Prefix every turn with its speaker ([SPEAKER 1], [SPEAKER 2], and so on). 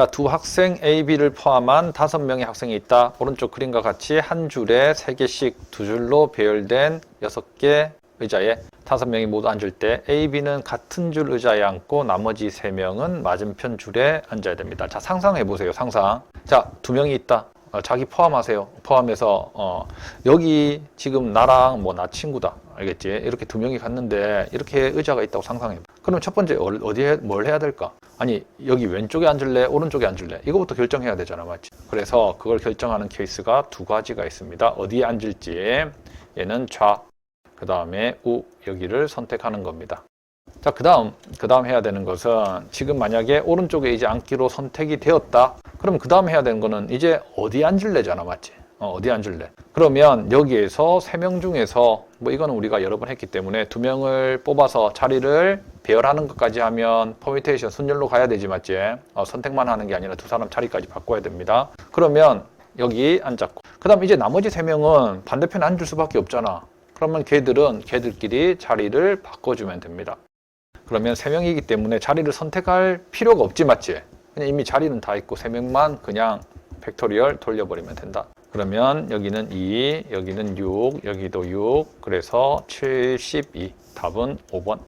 [SPEAKER 1] 자, 두 학생 A, B를 포함한 다섯 명의 학생이 있다. 오른쪽 그림과 같이 한 줄에 세 개씩 두 줄로 배열된 여섯 개 의자에 다섯 명이 모두 앉을 때 A, B는 같은 줄 의자에 앉고 나머지 세 명은 맞은편 줄에 앉아야 됩니다. 자, 상상해 보세요. 상상. 자, 두 명이 있다. 어, 자기 포함하세요. 포함해서 어, 여기 지금 나랑 뭐 나 친구다. 알겠지? 이렇게 두 명이 갔는데 이렇게 의자가 있다고 상상해. 그럼 첫 번째 어- 어디에 뭘 해야 될까? 아니 여기 왼쪽에 앉을래? 오른쪽에 앉을래? 이거부터 결정해야 되잖아, 맞지? 그래서 그걸 결정하는 케이스가 두 가지가 있습니다. 어디에 앉을지 얘는 좌, 그 다음에 우 여기를 선택하는 겁니다. 자, 그 다음, 그 다음 해야 되는 것은 지금 만약에 오른쪽에 이제 앉기로 선택이 되었다. 그럼 그 다음 해야 되는 거는 이제 어디 앉을래잖아, 맞지? 어, 어디 앉을래? 그러면 여기에서 세 명 중에서 뭐 이거는 우리가 여러 번 했기 때문에 두 명을 뽑아서 자리를 배열하는 것까지 하면 퍼미테이션 순열로 가야 되지, 맞지? 어, 선택만 하는 게 아니라 두 사람 자리까지 바꿔야 됩니다. 그러면 여기 앉았고. 그 다음 이제 나머지 세 명은 반대편에 앉을 수밖에 없잖아. 그러면 걔들은 걔들끼리 자리를 바꿔주면 됩니다. 그러면 세 명이기 때문에 자리를 선택할 필요가 없지 맞지? 그냥 이미 자리는 다 있고 세 명만 그냥 팩토리얼 돌려버리면 된다. 그러면 여기는 2, 여기는 6, 여기도 6, 그래서 72. 답은 5번.